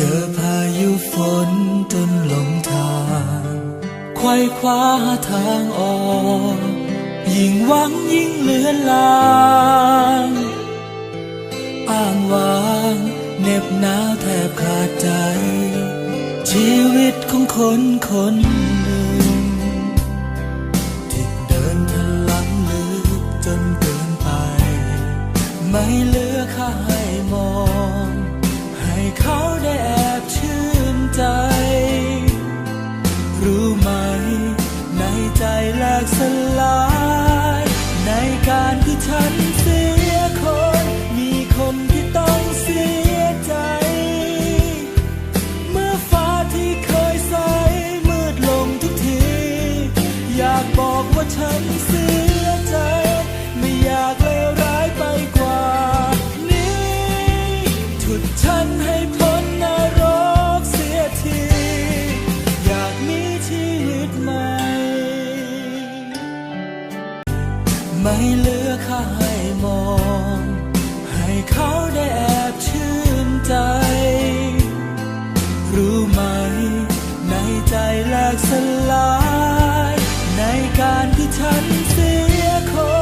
เจอพายุฝนจนหลงทางไขว้คว้าทางออก ยิ่งหวังยิ่งเลือนลางอ้างว้างเหน็บหนาวแทบขาดใจ ชีวิตของคนคนหนึ่งที่เดินทะลังลึกจนเกินไป ไม่เลือค่าให้มอง บอกว่าฉันเสียใจ ไม่อยากเลวร้ายไปกว่านี้ฉุดฉันให้พ้นนรกเสียที อยากมีชีวิตใหม่ ไม่เหลือค่าให้มอง ให้เขาได้แอบชื่นใจ รู้ไหม ในใจแลกสลาย ในการที่ฉันเสียคน